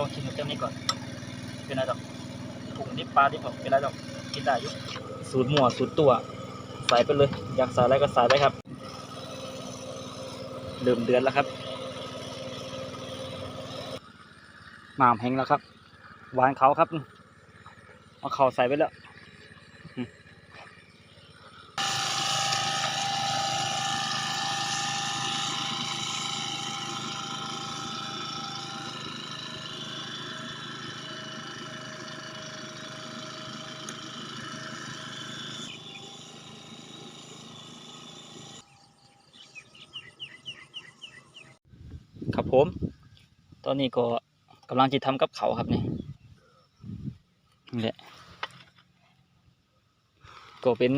ลองชิมเจ้านี้ก่อนเป็นอะไรดอกถุงดิบปลาที่ผมเป็นอะไรดอกกินได้ยุสูตรหมัวสูตรตัว ใส่ไปเลย อยากใส่อะไรก็ใส่ไปครับเริ่มเดือนแล้วครับหมามแห้งแล้วครับ หวานเขาครับ เอาเขาใส่ไปแล้ว ผม ตอนนี้ก็กำลังจะทำกับเขาครับนี่นี่แหละ ก็เป็น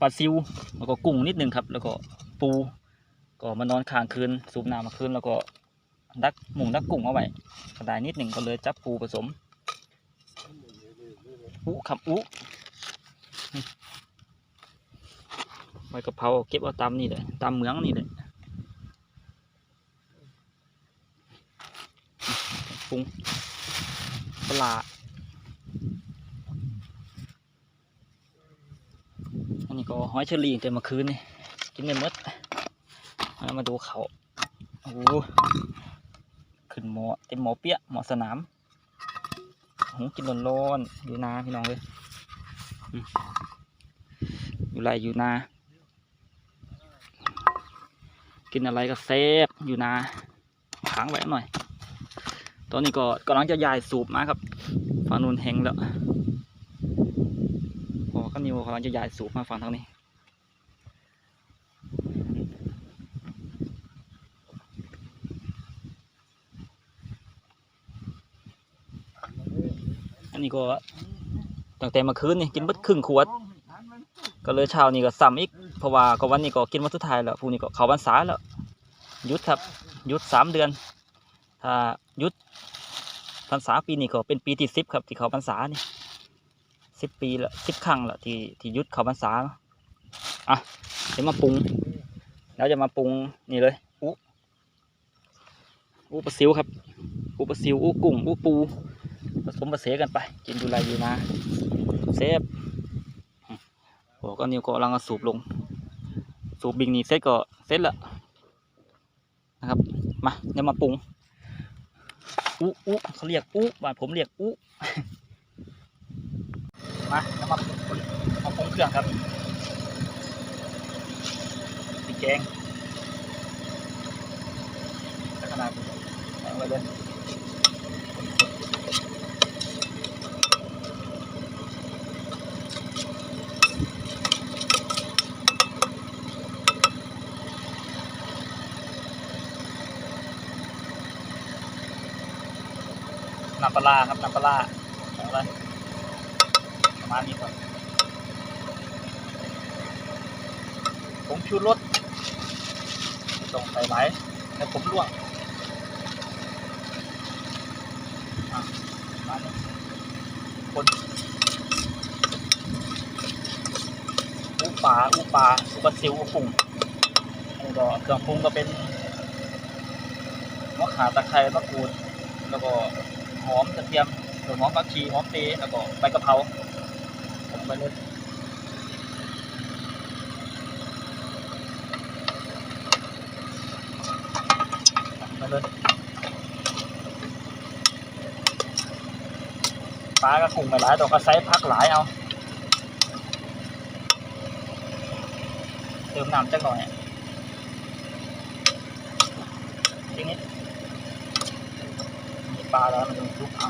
ปลาซิวแล้วก็กุ้งนิดนึงครับ แล้วก็ปู ก็มานอนค้างคืน สูบน้ำมาคืนแล้วก็ดักหมุงดักกุ้งเอาไว้กระไดนิดหนึ่งก็เลยจับปูผสมอุครับอุนี่ใบกะเพราเก็บเอาตามนี่เลยตามเหมืองนี่เลย ปรุงปลาอันนี้ก็หอยเชอรี่แต่เมื่อคืนนี่กินไม่หมดแล้วมาดูเขาโอ้โหขึ้นหมอเต็มหมอเปี้ยหมอสนามโอ้โหกินร้อนๆอยู่นาพี่น้องเลยอยู่ไรอยู่นากินอะไรก็แซ่บอยู่นาค้างไว้หน่อย ตอนนี้ก็กำลังจะย้ายสูบมาครับฝั่งนู้นแห้งแล้วพอก็นิวกำลังจะย้ายสูบมาฝั่งทางนี้อันนี้ก็ตั้งแต่มื่อคืนนี่กินบัดครึ่งขวด ก็เลยเช้านี่ก็ซ้ำอีกเพราะว่าก็วันนี้ก็กินวันสุดท้ายแล้วพรุ่งนี้ก็เข้าพรรษาแล้วหยุดครับหยุดสามเดือน ถ้ายุดพรรษาปีนี้ก็เป็นปีที่สิบครับที่เขาพรรษานี่สิบปีละสิบครั้งละที่ที่ยุดเขาพรรษาอะเดี๋ยวมาปรุง แล้วจะมาปรุงนี่เลยอุอุปลาซิวครับอุปลาซิวอุกุ้งอุปูผสมผสานกันไป กินดูไรอยู่นะเซฟโอ้ก็นิวก็ลังสูบลง สูบบิงนี่เสร็จก็เสร็จละนะครับมาเดี๋ยวมาปรุง อุอุเขาเรียกอุบ้านผมเรียกอุมาแล้วมาเอาปรุงเครื่องครับพริกแกงลักษณะใส่ไว้เลยำปลาครับน้ำปลาร้าไว้ประมาณนี้ก่อนผงชูรสต้องใส่ไหลแล้วผมลวกอะประมาณนี้คนอูปลาอูปลาอูปลาซิวอูปุ่งอันนี้ก็เครื่องปรุงก็เป็นมะขามตะไคร้มะกรูดแล้วก็ หอมกระเทียมส่วนหอมผักชีหอมเปรย์แล้วก็ใบกะเพราลงไปเลยไปเลยปลาก็คงไม่หลายดอกก็ใส่พักหลายเอาเติมน้ำจักหน่อยทีนี้ ปลาแล้วมันต้องลุกเอา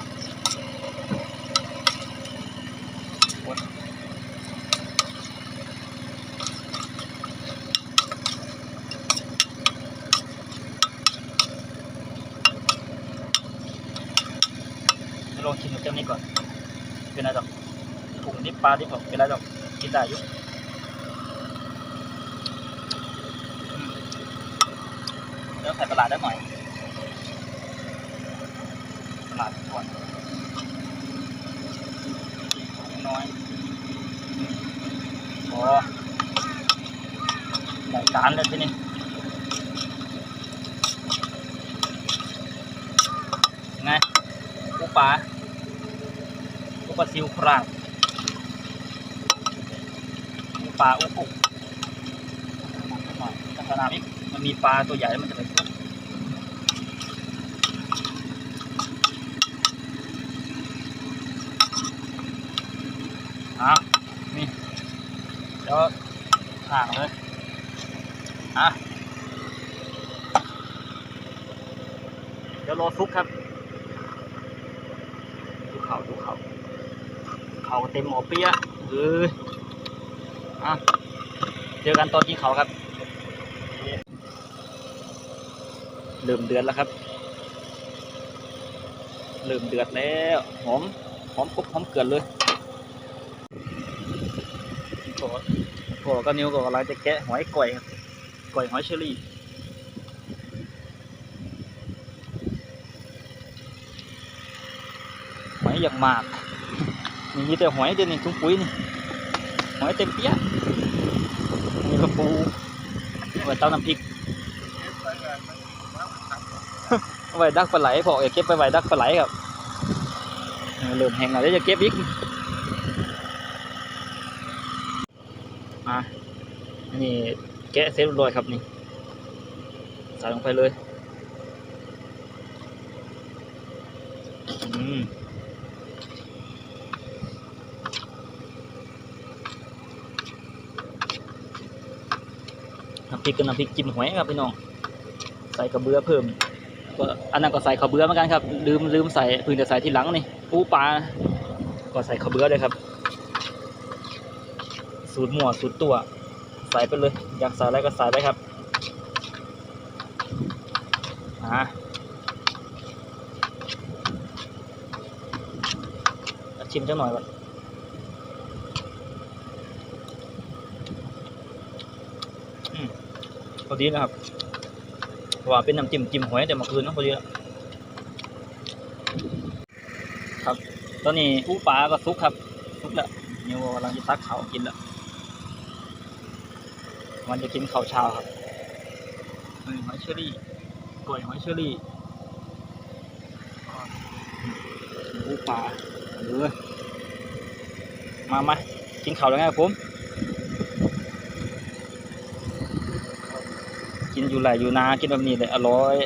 ลองชิมเจ้านี้ก่อน เป็นอะไรดอกถุงดิบปลาดิบบอกเป็นอะไรดอกกินได้ยุเดี๋ยวใส่ปลาร้าได้หน่อยาร้าส่วนน้อยโอ้ใส่จานเลยที่นี้ปลาปูปลาซิวครางปูปลาอุกุลักษณะนี้มันมีปลาตัวใหญ่มันจะไปทุก อะนี่เดี๋ยวห่างเลยอะเดี๋ยวรอซุกครับ ดูเขาดูเขาเขาเต็มหมอเปียะเออะเจอกันตอนกินเขาครับ เริ่มเดือดแล้วครับ เริ่มเดือดแล้ว หอม หอมกรุบหอมเกลือนเลย ก็ก็ก็นิ้วก็อะไรจะแกะหอยก่อยครับก่อยหอยเชอรี่หอยอย่างมากนี่มีแต่หอยเดียวนี้ทุ่งปุ๋ยนี่หอยเต็มเปี้ยมีกระปูไว้เต้าน้ำพริกไว้ดักปลาไหลพอเก็บไปไว้ดักปลาไหลครับเริ่มแห้งแล้วเดี๋ยวจะเก็บอีกอะ นี่แกะเสร็จเรียบร้อยครับนี่ใส่ลงไปเลยอืมน้ำพริกกับน้ำพริกจิ้มหอยครับพี่น้อง ใส่กระเบือเพิ่มก็อันนั้นก็ใส่ข้าเบือเหมือนกันครับลืมลืมใส่เพิ่งจะใส่ทีหลังนี่ปูปลาก็ใส่ข้าเบือเลยครับ สูตรหมั่วสูตรตัว ใส่ไปเลย อยากใส่อะไรก็ใส่ไปครับอ่าชิมจังหน่อยก่อนพอดีนะครับ ว่าเป็นน้ำจิ้มจิ้มหอยแต่เมื่อคืนนะพอดีแล้วครับ ตอนนี้ปูปลาก็ซุกครับซุกแล้วนิวกำลังจะตักเขากินแล้ว มันจะกินข้าวเช้าครับนี่หอยเชอรี่กล้วยหอยเชอรี่ปูปลาดูเลยมามากินข้าวแล้วไงครับผม กินอยู่ไหลอยู่นา กินแบบนี้เลยอร่อย